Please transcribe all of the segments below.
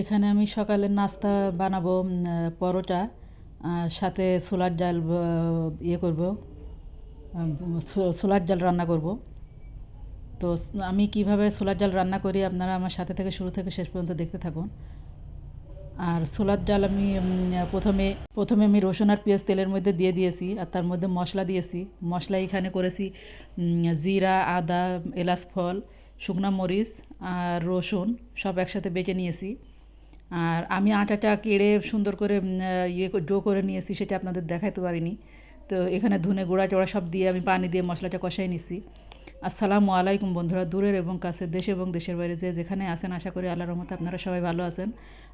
এখানে আমি সকালের নাস্তা বানাবো পরোটা সাথে ছোলার ডাল ইয়ে করব ছোলার ডাল রান্না করব। তো আমি কীভাবে ছোলার ডাল রান্না করি আপনারা আমার সাথে থেকে শুরু থেকে শেষ পর্যন্ত দেখতে থাকুন। আর ছোলার ডাল আমি প্রথমে প্রথমে আমি রসুন আর পেঁয়াজ তেলের মধ্যে দিয়ে দিয়েছি, আর তার মধ্যে মশলা দিয়েছি। মশলা এখানে করেছি জিরা, আদা, এলাচ, ফল, শুকনো মরিচ আর রসুন সব একসাথে বেটে নিয়েছি। আর আমি আটাটা কেড়ে সুন্দর করে ইয়ে ডো করে নিয়েছি, সেটা আপনাদের দেখাতে পারিনি। তো এখানে ধনে গুঁড়া টোড়া সব দিয়ে আমি পানি দিয়ে মশলাটা কষাই নিছি। আসসালামু আলাইকুম বন্ধুরা, দূরের এবং কাছের, দেশ এবং দেশের বাইরে যে যেখানে আছেন, আশা করি আল্লাহর রহমতে আপনারা সবাই ভালো আছেন।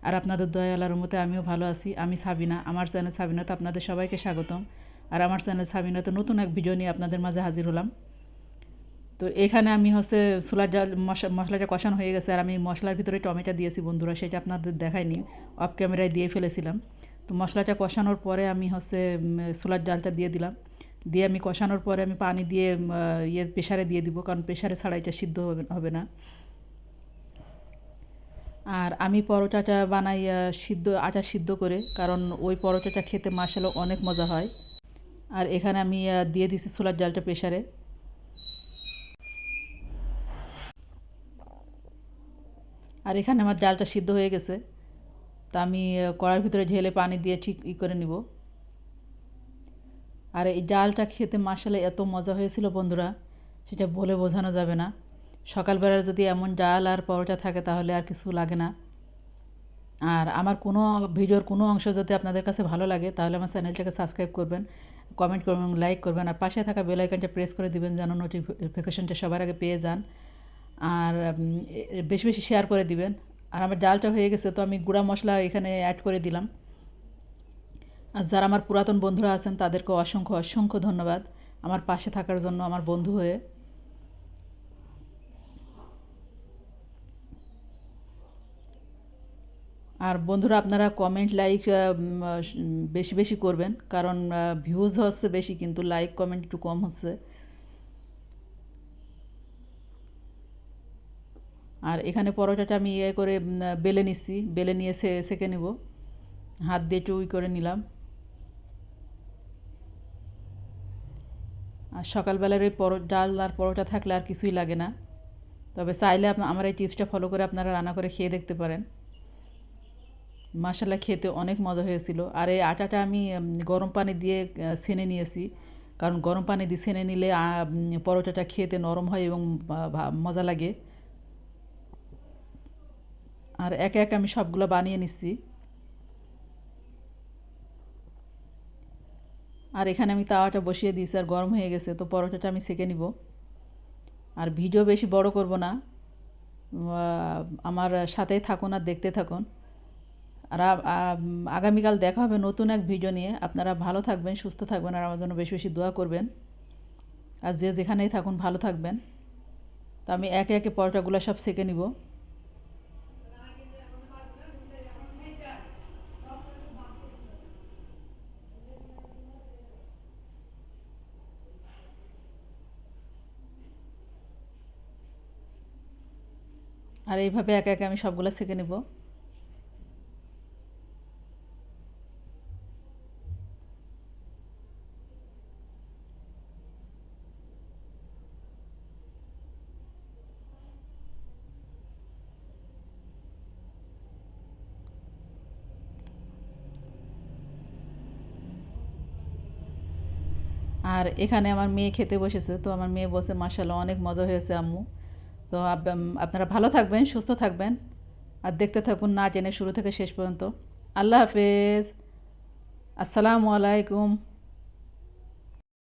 আর আপনাদের দয়া আল্লাহর রহমতে আমিও ভালো আছি। আমি সাবিনা, আমার চ্যানেল সাবিনাতে আপনাদের সবাইকে স্বাগতম। আর আমার চ্যানেল সাবিনাতে নতুন এক ভিডিও নিয়ে আপনাদের মাঝে হাজির হলাম। তো এখানে আমি হচ্ছে ছোলার মশলা মশলাটা কষানো হয়ে গেছে আর আমি মশলার ভিতরে টমেটো দিয়েছি বন্ধুরা, সেটা আপনাদের দেখাইনি অফ ক্যামেরায় দিয়ে ফেলেছিলাম। তো মশলাটা কষানোর পরে আমি হচ্ছে ছোলার ডালটা দিয়ে দিলাম। দিয়ে আমি কষানোর পরে আমি পানি দিয়ে ইয়ে প্রেশারে দিয়ে দিব, কারণ প্রেশারে ছাড়া এটা সিদ্ধ হবে না। আর আমি পরোটাটা বানাই সিদ্ধ, আটা সিদ্ধ করে, কারণ ওই পরোটাটা খেতে মাসালো অনেক মজা হয়। আর এখানে আমি দিয়ে দিছি ছোলার ডালটা প্রেশারে আর এখানে আমার ডালটা সিদ্ধ হয়ে গেছে। তা আমি কড়ার ভিতরে ঝেলে পানি দিয়ে ঠিক ই করে নিব। আর এই ডালটা খেতে মাসালে এত মজা হয়েছিল বন্ধুরা, সেটা বলে বোঝানো যাবে না। সকালবেলার যদি এমন ডাল আর পরোটা থাকে তাহলে আর কিছু লাগে না। আর আমার কোনো ভিডিওর কোনো অংশ যদি আপনাদের কাছে ভালো লাগে, তাহলে আমার চ্যানেলটাকে সাবস্ক্রাইব করবেন, কমেন্ট করবেন লাইক করবেন। আর পাশে থাকা বেল আইকনটা প্রেস করে দিবেন যেন নোটিফিকেশনটা সবার আগে পেয়ে যান। আর বেশি বেশি শেয়ার করে দিবেন। আর আমার ডালটা হয়ে গেছে, তো আমি গুঁড়া মশলা এখানে অ্যাড করে দিলাম। আর যারা আমার পুরাতন বন্ধুরা আছেন তাদেরকে অসংখ্য অসংখ্য ধন্যবাদ আমার পাশে থাকার জন্য, আমার বন্ধু হয়ে। আর বন্ধুরা, আপনারা কমেন্ট লাইক বেশি বেশি করবেন, কারণ ভিউজ হচ্ছে বেশি, কিন্তু লাইক কমেন্ট একটু কম হচ্ছে। আর এখানে পরোটাটা আমি ইয়ে করে বেলে নিচ্ছি। বেলে নিয়ে সে, সেঁকে নেব। হাত দিয়ে একটু করে নিলাম। আর সকালবেলার ওই পরো, ডাল আর পরোটা থাকলে আর কিছুই লাগে না। তবে চাইলে আমার এই টিপসটা ফলো করে আপনারা রান্না করে খেয়ে দেখতে পারেন। মাসালা খেতে অনেক মজা হয়েছিল। আর এই আটাটা আমি গরম পানি দিয়ে ছেনে নিয়েছি। কারণ গরম পানি দিয়ে ছেনে নিলে পরোটাটা খেতে নরম হয় এবং মজা লাগে। আর একে একে আমি সবগুলো বানিয়ে নিচ্ছি আর এখানে আমি তাওয়াটা বসিয়ে দিয়েছি, আর গরম হয়ে গেছে, তো পরোটাটা আমি সেঁকে নিব। আর ভিডিও বেশি বড় করব না। আমার সাথেই থাকুন আর দেখতে থাকুন। আর আগামীকাল দেখা হবে নতুন এক ভিডিও নিয়ে। আপনারা ভালো থাকবেন, সুস্থ থাকবেন, আর আমার জন্য বেশি বেশি দোয়া করবেন। আর যে যেখানেই থাকুন, ভালো থাকবেন। তো আমি একে একে পরোটাগুলো সব সেঁকে নিব। আর এইভাবে একে একে আমি সবগুলো সেঁকে নিব। আর এখানে আমার মেয়ে খেতে বসেছে, তো আমার মেয়ে বসে মাসাল্লাহ অনেক মজা হয়েছে আম্মু। তো আপ- আপনারা ভালো থাকবেন, সুস্থ থাকবেন। আর দেখতে থাকুন না জেনে শুরু থেকে শেষ পর্যন্ত। আল্লাহ হাফেজ। আসসালামু আলাইকুম।